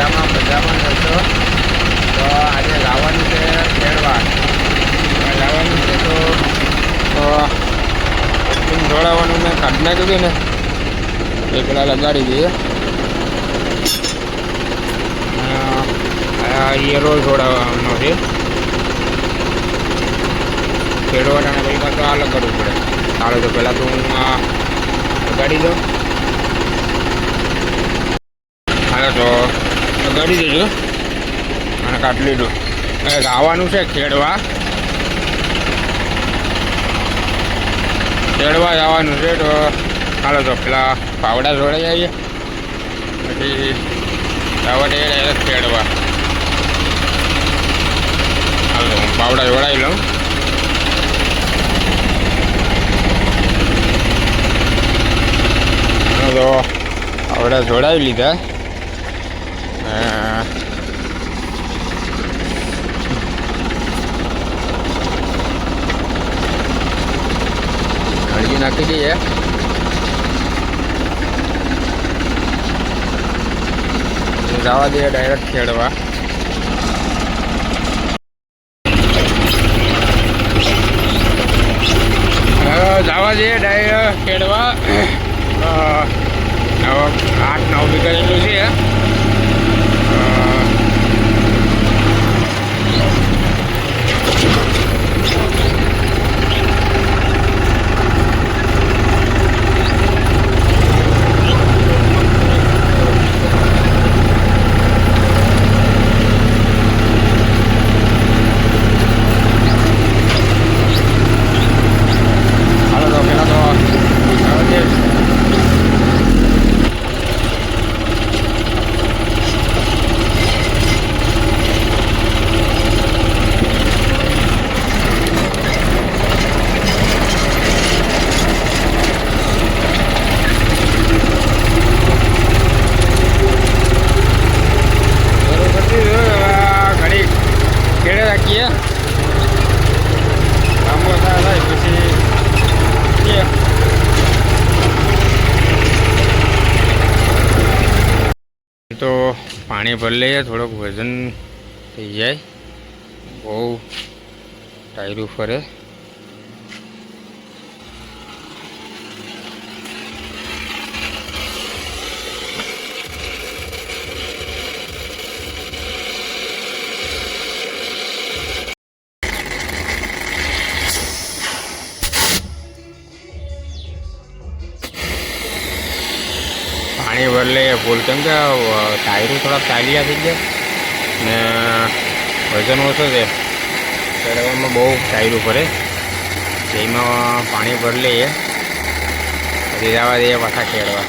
મજામાં મજામાં જશો તો આજે લાવવાનું છે ખેડવા. લાવવાનું છે તો ઢોળાવાનું મેં કાઢી નાખ્યું ને. એકલા લગાડી દઈએ. યરો ઢોળાવાનો છે. ખેડવાના પછી પાછું આ લગાડવું પડે. ચાલો તો પહેલાં તો હું લગાડી દઉં હાલો તો લગાડી દેજો અને કાઢી લીધું. એ ગાવાનું છે, ખેડવા. ખેડવા જવાનું છે, તો ચાલો તો પેલા પાવડા જોડાઈ આવીએ. પછી જવા દઈએ ડાયરેક્ટ ખેડવા. ચાલો હું પાવડા જોડાઈ લઉં. તો પાવડા જોડાવી લીધા. હળદી નાખી દઈએ જવા દઈએ ડાયરેક્ટ ખેડવા. જવા દઈએ ડાયરેક્ટ ખેડવા. આઠ, નવ વીઘા જેટલું છે અ, હાલો તો પેલા તો જવા દઈએ બરોબર છે. હવે આ ઘડી ખેડે રાખીએ લાંબો થાય થાય પછી કે તો પાણી ભરી લઈએ થોડોક વજન થઈ જાય. બહુ ટાયરું ફરે. પાણી ભરી લઈએ ફૂલ કેમ કે ટાયરો થોડા ચાલ્યા થઈ ગયા. ને, વજન ઓછો છે. ચડવામાં બહુ ટાયરું ફરે એમાં પાણી ભરલે એ. પછી જવા દઈએ પાછા ખેડવા.